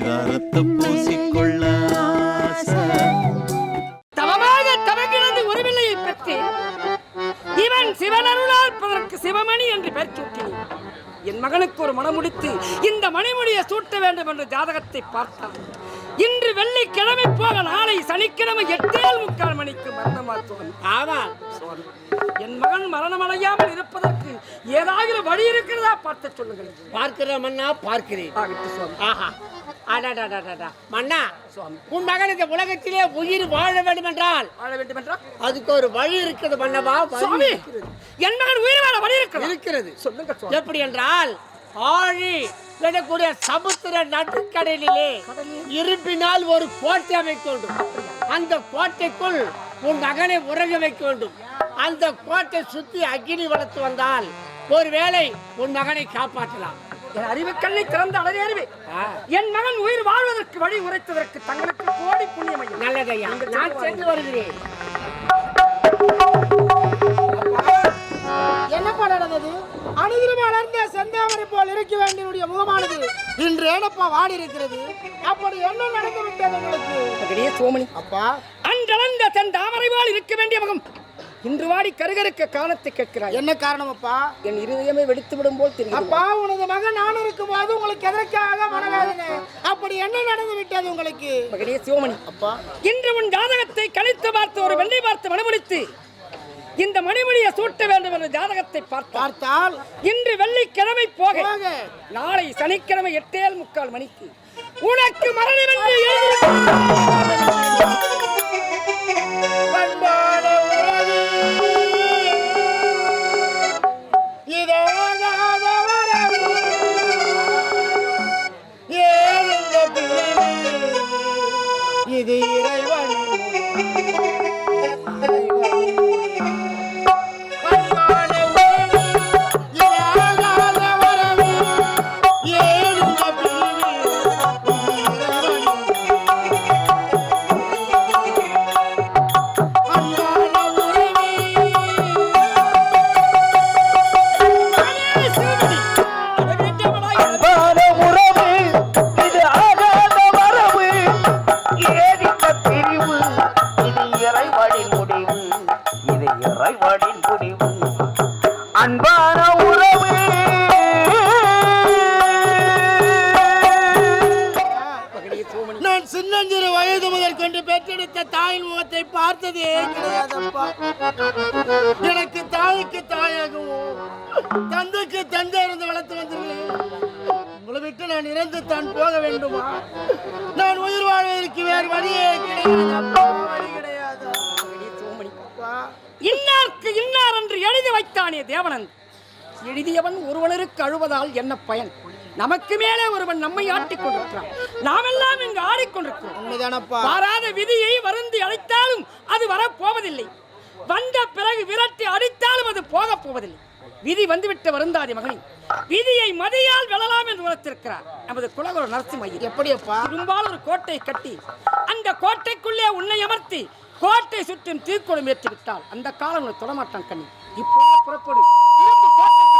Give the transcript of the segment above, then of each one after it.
பரிதாரத்தை பூசிக்கொள்ள. தவமாக பெற்று. இவன் சிவனருளால் சிவமணி என்று பெயர் சூட்டினேன் என் மகனுக்கு ஒரு மனம் முடித்து இந்த மணிமுடியை சூட்ட வேண்டும் என்ற ஜாதகத்தை பார்த்தான். இன்று வெள்ளிக்கிழமை போக நாளை சனிக்கிழமை எட்டேல் முக்கால் மணிக்கு மரணமாற்றுவன் ஆமா. என் மகன் மரணமடையாமல் இருப்பதற்கு ஏதாவது வழி இருக்கிறதா பார்த்து சொல்லுங்கள். பார்க்கிறேன் மன்னா பார்க்கிறேன். ஆகட்டும் சுவாமி ஆஹா. அடடடடடா. மன்னா உன் மகன் இந்த உலகத்திலே உயிர் வாழ வேண்டும் என்றால் வாழ வேண்டும் என்றால் அதுக்கு ஒரு வழி இருக்குது மன்னவா? சுவாமி இருக்கிறது. என் மகன் உயிர் வாழ வழி இருக்கிறது? இருக்கிறது. சொல்லுங்க எப்படி என்றால் ஆழி விடக்கூடிய சமுத்திர நடுக்கடலிலே இருப்பினால் ஒரு கோட்டை அமைக்க வேண்டும். அந்த கோட்டைக்குள் உன் மகனை உறங்க வைக்க வேண்டும். அந்த கோட்டை சுத்தி அக்கினி வளர்த்து வந்தால் ஒருவேளை உன் மகனை காப்பாற்றலாம். என் அறிவு கண்ணை திறந்த ஆ, என் மகன் உயிர் வாழ்வதற்கு வழி உரைத்ததற்கு தங்களுக்கு கோடி புண்ணியம் ஐயா. நல்லதையா நான் சென்று வருகிறேன். என்னப்பா நடந்தது? அனுதினம் வளர்ந்த செந்தாமரை போல் இருக்க வேண்டிய முகமானது. இன்று ஏனப்பா வாடி இருக்கிறது? அப்படி என்ன நடந்து விட்டது உங்களுக்கு சோமணி அப்பா. அன்றளந்த தன் தாமரைவாள் இருக்க வேண்டிய மகம். இன்று வாடி கருகருக்க காலத்தை கேட்கிறாய். என்ன காரணம் அப்பா என் இருதயமே வெடித்து விடும் போல் தெரியும் அப்பா உனது மகன் நான் இருக்கும் போது உங்களுக்கு எதற்காக மனவேதனை? அப்படி என்ன நடந்து விட்டது உங்களுக்கு? மகனே சிவமணி. அப்பா. இன்று உன் ஜாதகத்தை கணித்து பார்த்து ஒரு வெள்ளை பார்த்து மணிமுடித்து இந்த மணிமொழியை சூட்ட வேண்டும் என்ற ஜாதகத்தை பார்த்தால் இன்று வெள்ளிக்கிழமை போக. நாளை சனிக்கிழமை எட்டேல் முக்கால் மணிக்கு உனக்கு மரணம் என்று எனக்கு தாய்க்கு தாயாகவும் தந்தைக்கு தந்தை இருந்து வளர்த்து வந்தீர்களே உங்களை விட்டு நான் இறந்து தான் போக வேண்டுமா? நான் உயிர் வாழ்வதற்கு வேறு வழியே கிடையாதப்பா வழி கிடையாதா. இன்னார்க்கு இன்னார் என்று எழுதி வைத்தானே தேவனன். எழுதியவன் ஒருவனருக்கு அழுவதால் என்ன பயன்? நமக்கு மேலே ஒருவன் நம்மை ஆட்டிக் கொண்டிருக்கிறான். நாமெல்லாம் இங்கு ஆடிக்கொண்டிருக்கிறோம். வாராத விதியை வருந்தி அழைத்தாலும் அது வரப்போவதில்லை. வந்த பிறகு விரட்டி அடித்தாலும் அது போகப் போவதில்லை. விதி வந்துவிட்டு வருந்தாதி மகனே. விதியை மதியால் வெல்லலாம் என்று உணர்த்திருக்கிறார். நமது குலகுரு நரசிம்மையர் எப்படி பெரும்பாலும் ஒரு கோட்டை கட்டி அந்த கோட்டைக்குள்ளே உன்னை அமர்த்தி கோட்டை சுற்றும் தீக்குடம் ஏற்றி விட்டால் அந்த காலம் உன்னை தொடமாட்டான் கண்ணி. இப்போது புறப்படு. கோட்டைக்கு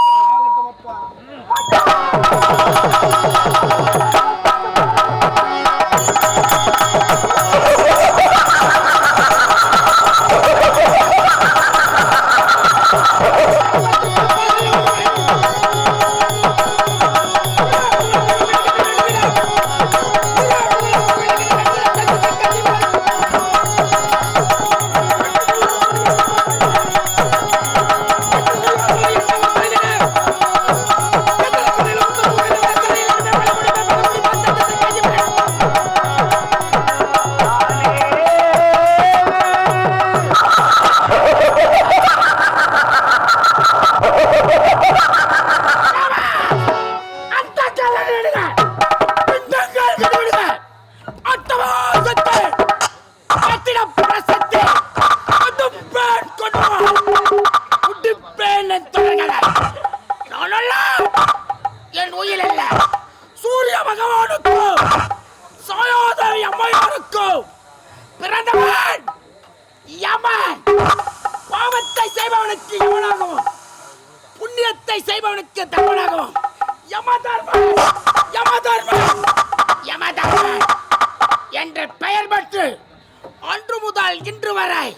அன்று முதல் இன்று வரை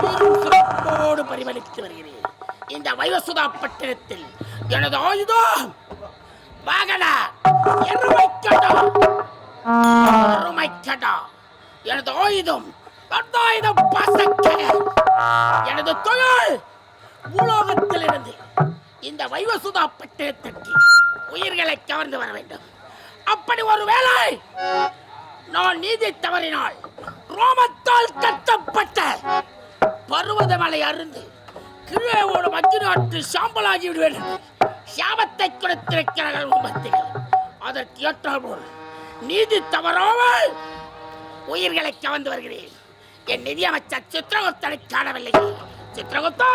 சிறப்போடு பரிமளித்து வருகிறேன். இந்த வைவசுதா பட்டணத்தில் எனது ஆயுதம். வாகன எருமைக்கடா. எனது ஆயுதம் பத்தாயுதம் பசக்கடல் எனது தொழில் உலோகத்திலிருந்து இந்த வைவசுதா பட்டணத்திற்கு உயிர்களை கவர்ந்து வர வேண்டும். அப்படி ஒரு வேலை நான் நீதி தவறினால் ரோமத்தால் கட்டப்பட்ட பருவதமலை அருந்து கீழே வஞ்சிர நாட்டு சாம்பலாகி விடுவேன். சாபத்தை கொடுத்திருக்கிறார்கள் உமத்தில் அதற்கு ஏற்றால் நீதி தவறாமல் உயிர்களை கவர்ந்து வருகிறேன். என் நிதியமைச்சர் சித்திரகுப்தனை காணவில்லை. சித்திரகுப்தா!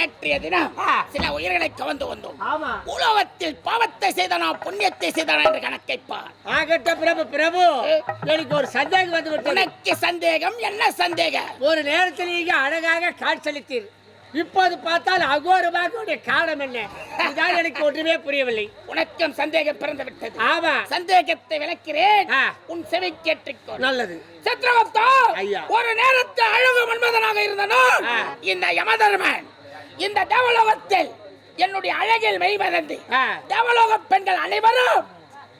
நேற்றைய தினம் சில உயிர்களை கவர்ந்து வந்தோம். உலகத்தில் பாவத்தை செய்தனா புண்ணியத்தை செய்தனா என்று கணக்கைப்பார் ஆகட்ட பிரபு பிரபு எனக்கு ஒரு சந்தேகம் வந்து உனக்கு சந்தேகம் என்ன சந்தேகம்? ஒரு நேரத்தில் நீங்க அழகாக காட்சளித்தீர் இப்போது பார்த்தால் அகோரமாக காரணம் என்ன? இதுதான் எனக்கு ஒன்றுமே புரியவில்லை. உனக்கும் சந்தேகம் பிறந்து விட்டது. ஆமா. சந்தேகத்தை விளக்கிறேன். உன் செவி கேட்டுக்கோ நல்லது. சத்ரகுப்தா ஐயா. ஒரு நேரத்தில் அழகு மன்மதனாக இருந்த நான் ஆ. இந்த யமதர்மன் இந்த தேவலோகத்தில் என்னுடைய அழகில் மெய்மறந்து. தேவலோக பெண்கள் அனைவரும்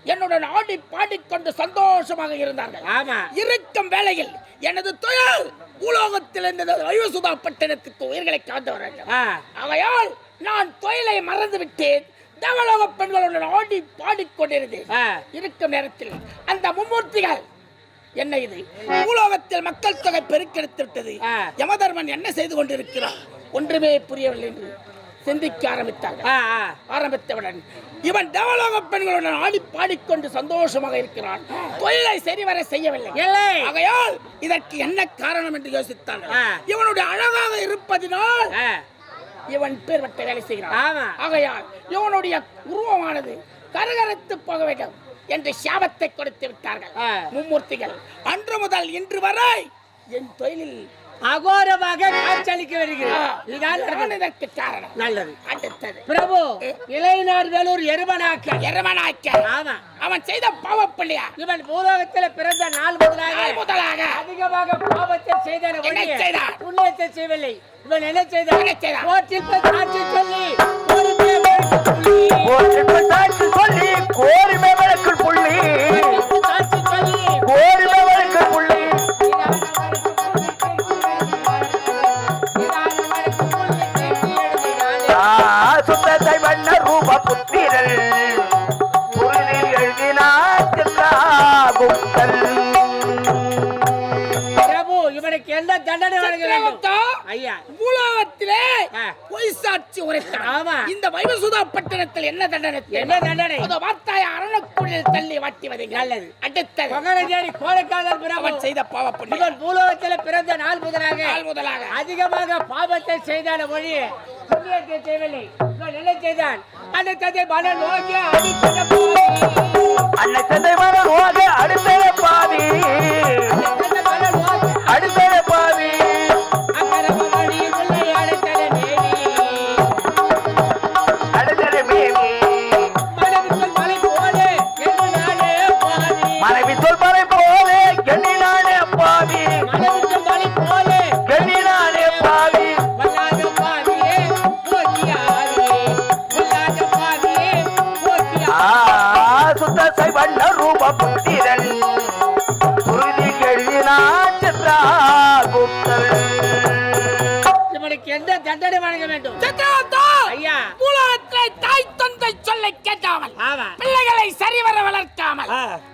என்னுடன் ஆடி பாடிக்கொண்டு சந்தோஷமாக இருந்தார்கள். ஆமா. இருக்கும் வேளையில் எனது தொழில் பூலோகத்தில் இருந்த வைவசுதா பட்டணத்துக்கு உயிர்களை கவர்ந்து வர வேண்டும். ஆ, ஆகையால் நான் தொழிலை மறந்து விட்டேன். தேவலோக பெண்களுடன் ஆடி பாடிக்கொண்டிருந்தேன். இருக்கும் நேரத்தில் அந்த மும்மூர்த்திகள் என்ன இது? பூலோகத்தில் மக்கள் தொகை பெருக்கெடுத்து விட்டது. யமதர்மன் என்ன செய்து கொண்டிருக்கிறான் ஒன்றுமே புரியவில்லை என்று சிந்திக்க ஆரம்பித்தார்கள். ஆரம்பித்தவுடன் இவன் தேவலோக பெண்களுடன் ஆடி பாடிக்கொண்டு சந்தோஷமாக இருக்கிறான். தொழிலை சரிவர செய்யவில்லை. ஆகையால் இதற்கு என்ன காரணம் என்று யோசித்தார்கள். ஆ. இவனுடைய அழகாக இருப்பதினால் இவன் பேர்பட்ட வேலை செய்கிறான். ஆகையால் இவனுடைய உருவமானது கரகரத்து போக வேண்டும் என்று சாபத்தை கொடுத்து விட்டார்கள். மும்மூர்த்திகள் அன்று முதல் இன்று வரை என் தொழிலில் அகோரமாக இதுதான் நடந்தது. இதற்கு காரணம். நல்லது. அடுத்தது. பிரபு இளைஞர் வேலூர் எருமனாக்க எருமனாக்க ஆமா. அவன் செய்த பாவப்பள்ளியா இவன் பூலோகத்தில் பிறந்த நாள் முதலாக முதலாக. அதிகமாக பாவத்தை செய்தான? புண்ணியத்தை செய்யவில்லை. இவன் என்ன செய்தான்? கோர்ட்டில் போய் சொல்லி ஒரு என்ன தண்டனை? என்ன தண்டனை? அந்த வார்த்தாய அரணக்குழியில் தள்ளி வாட்டி வதங்க நல்லது. அடுத்தது மகனஜேரி கோழைக்காதல் பிரபு அவன் செய்த பாவப்புண்ணியம். இவன் பூலோகத்தில் பிறந்த நாள் முதலாக நாள் முதலாக. அதிகமாக பாவத்தை செய்தான ஒழிய புண்ணியத்தை செய்யவில்லை. செய்தான்? அந்த தந்தை மன நோக்கி மன அடுத்தத பாவி. வளர்க்காமல் பிள்ளைகளை சரிவர வளர்க்காமல்.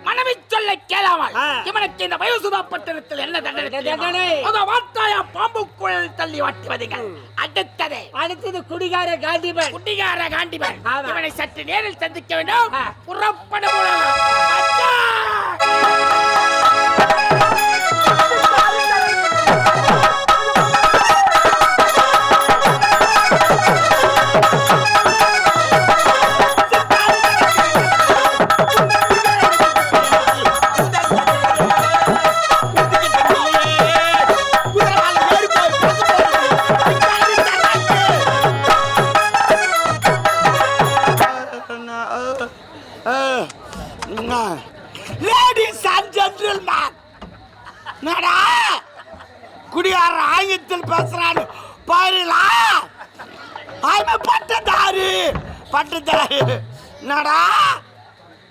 மனைவி சொல்ல கேளாமல். இவனுக்கு இந்த வயோசுதா பட்டணத்தில் என்ன தண்டனை? வாத்தாயா பாம்புக்குள் தள்ளி வாட்டுவதுங்கள் அடுத்தது. அடுத்தது குடிகார காந்திபன். குடிகார காந்திபன். இவனை சற்று நேரில் சந்திக்க வேண்டும். புறப்பட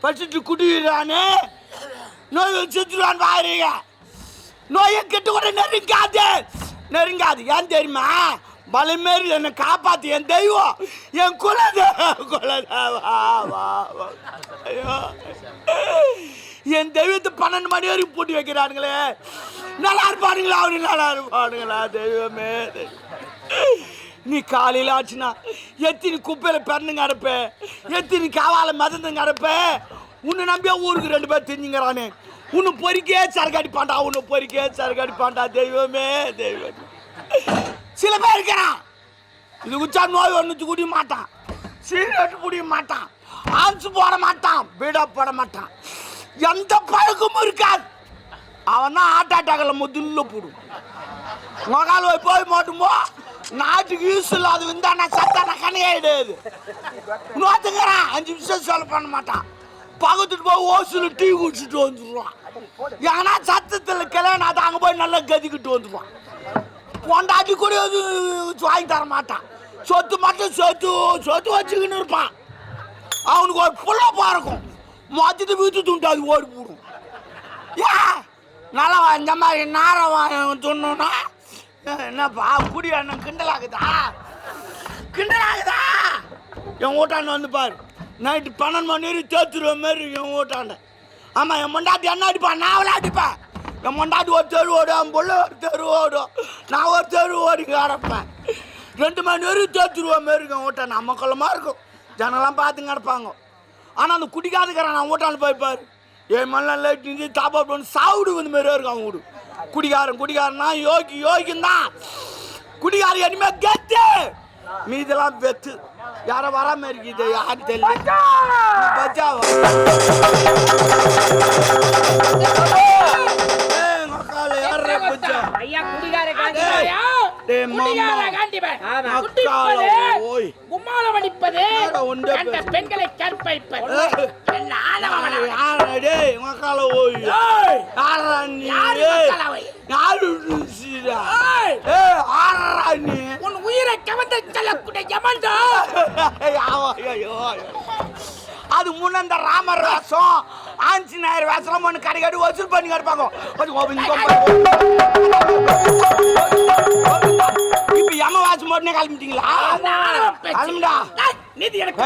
படிச்சுட்டு குடிக்கிறானே நோய் செத்துருவான் பாருங்க நோயை கெட்டு கூட நெருங்காது. நெருங்காது. ஏன் தெரியுமா? பலமேறி என்னை காப்பாத்து. என் தெய்வம் என் குலதெய்வம். குலதேவா வா ஐயோ. என் தெய்வத்தை பன்னெண்டு மணி வரைக்கும் பூட்டி வைக்கிறானுங்களே. நல்லா இருப்பானுங்களா? அவனு நல்லா இருப்பானுங்களா? தெய்வமே தெய்வம். நீ காலையில் ஆச்சுன்னா எத்தினி குப்பையில் பிறந்துங்க அடைப்ப எத்தினி காவால மிதந்துங்க அடைப்ப உன்னை நம்பியா ஊருக்கு ரெண்டு பேர் தெரிஞ்சுங்கிறானே. உன்னை பொறிக்கே சரக்கு அடிப்பான்டா உன்னை பொறிக்கே சரக்கு அடிப்பான்டா தெய்வமே தெய்வமே. சில பேர் இருக்கிறான். இது குச்சா நோய் ஒன்று குடிய மாட்டான். சிகரெட் குடிய மாட்டான். ஆன்சு போட மாட்டான். பீடா போட மாட்டான். எந்த பழக்கமும் இருக்காது. அவன் தான் ஹார்ட் முதல்ல போடும். மகால் போய் போய் மாட்டுமோ? நாட்டுக்கு யூஸ் இல்லாத விந்தானா சத்தான கணையே கிடையாது நோத்துங்கிறான் அஞ்சு நிமிஷம் சொல்ல பண்ண மாட்டான். பக்கத்துட்டு போய் ஓசில் டீ குடிச்சிட்டு வந்துடுவான் ஏன்னா சத்தத்தில் கல்யாணம் அது அங்கே போய் நல்லா கதிக்கிட்டு வந்துடுவான் பொண்டாட்டி கூட எது வாங்கி தர மாட்டான். சொத்து மட்டும் சொத்து சொத்து வச்சுக்கின்னு இருப்பான். அவனுக்கு ஒரு புள்ள இருக்கும். மொத்தத்தை வீட்டு துண்டு அது ஓடி போடும். ஏன் நல்லா இந்த மாதிரி நேரம் துண்ணுன்னா என்னப்பா குடி அண்ணன் கிண்டலாகுதா? கிண்டலாகுதா? என் வீட்டாண்ட வந்து பாரு. நைட்டு பன்னெண்டு மணி வரைக்கும் தேத்துருவ மாதிரி என் வீட்டாண்ட ஆமாம் என் மொண்டாட்டி என்ன அடிப்பான் நான் அவளை அடிப்பேன். என் மொண்டாட்டி ஒரு தெரு ஓடும் என் புள்ள ஒரு தெரு ஓடும். நான் ஒரு தெரு ஓடி கிடப்பேன். ரெண்டு மணி வரைக்கும் தேத்துருவ மாதிரி இருக்கும் ஓட்டாண்ட. வீட்டாண்ட அம்மக்கலமாக இருக்கும். ஜனெல்லாம் பார்த்து கிடப்பாங்க. ஆனால் அந்த குடிக்காதுக்கிறேன் நான் ஓட்டாண்டு போய் பாரு. ஏன் மண்ணெல்லாம் லைட் நின்று தாப்பா பண்ணி சாப்பிடு வந்து மாதிரியே இருக்கும் அவங்க வீடு. குடிகாரன் குடிகாரனா யோகி யோகின் தான் குடிகாரன் இனிமே கெத்து. மீதெல்லாம் வெத்து. யாரோ வராம இருக்குது யாரு தெரியல. நீசிடா? ஏய், ஏய், யாரா நீ? உன் உயிரை கவர்ந்து செல்லக்கூடிய யமன்டா. அது முன்ன இந்த ராமர் வேஷம் ஆஞ்சநேயர் வேஷம் ஒன்று கடை கடை வசூல் பண்ணி கிடப்பாங்க செம வாட்ச் மட்டும் கிளம்பிட்டீங்களா கிளம்பிடா நீதி எனக்கு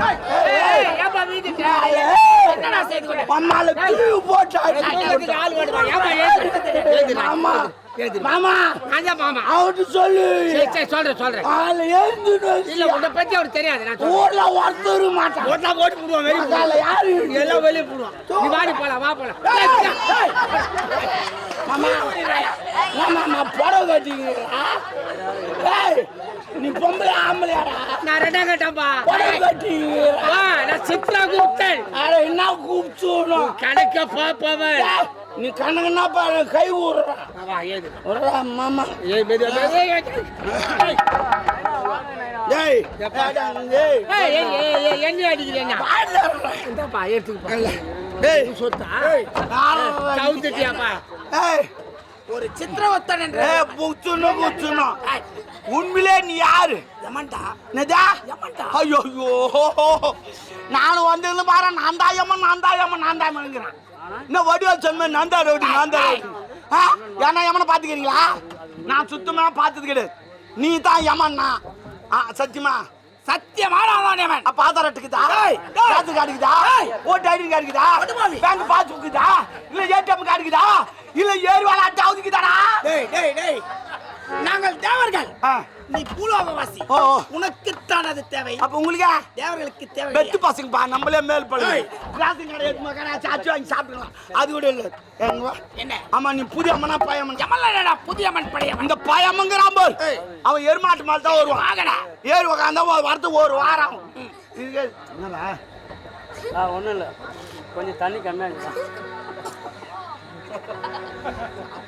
Hey! அம்மால தூக்கி போட்டாச்சு. மாமா மாமா. மாமா. அவட்டு சொல்லு. சொல்றேன் சொல்றேன். ஆளு எழுந்துட்டு இல்ல உன்னை பத்தி அவருக்கு தெரியாது நான் ஊர்ல ஒருத்தரும் மாட்டான். ஓட்டா ஓட்டு போடுவான் வெளியே மக்கால யாரு எல்லாம் வெளியே போடுவான். நீ வாடி போலாம் வா போலாம். மாமா மாமா நான் புடவை கட்டிக்கிறா ஏய் நீ பொம்பளை ஆம்பளையாடா. நான் ரெண்டா கேட்டப்பா வா நான் சித்ரா கூப்பிட்டேன். அட என்ன கூப்பிச்சுடும் கணக்க பாப்பவன் நீ கணக்குன்னா பாரு? கை ஊறுறா. மாமா. ஏய் என்ன அடிக்கிறேன் எடுத்துக்கப்பா. சொத்தா? ஏய் ஒரு சித்திரவத்தன் என்ற புச்சுன்னு புச்சுன்னு. உண்மையிலே நீ யாரு? யமன்டா என்னதா யமன்டா ஐயோ நானும் வந்ததுல பாரு நான் தான் யமன் நான் தான் யமன் நான் தான் யமனுங்கிறேன் இன்னும் வடிவா சொன்ன நான் தான் ரவுடி நான் தான் ரவுடி ஏன்னா யமனை பார்த்துக்கிறீங்களா? நான் சுத்தமா பார்த்தது கிடையாது. நீ தான் யமன்னா ஆ சத்தியமா? சத்தியமானவன் யமன் அப்ப ஆதார் காசு கார்டு இருக்குதா? ஓட்டு ஐடி கார்டு இருக்குதா? பேங்க் இருக்குதா? இல்ல ஏடிஎம் கார்டு இருக்குதா? இல்ல ஏரிவால அட்டை இருக்குதாடா டேய் டேய் டேய். நாங்கள் தேவர்கள். நீ பூலோகவாசி. உனக்குத்தான் அது தேவை. அப்ப உங்களுக்கு? தேவர்களுக்கு தேவை. பெத்து பசங்க பா நம்மளே மேல் பழு கிளாஸிங் கடை எடுத்து மக்கா சாச்சு வாங்கி சாப்பிட்டுக்கலாம். அது கூட இல்ல. எங்க வா. என்ன? ஆமா நீ புதிய அம்மனா பயமனா யமன்லடா புதிய யமன் படையவன் இந்த பயமங்கிறான் பாரு ஏய். அவன் எருமாட்டு மேல தான் வருவான். ஆகடா ஏறி உக்காந்தா ஒரு வரத்துக்கு ஒரு வாரம். ஆகும். இதுக்கு என்னடா? ஆ ஒன்றும் இல்லை. கொஞ்சம் தண்ணி கம்மியாக Ha ha ha ha!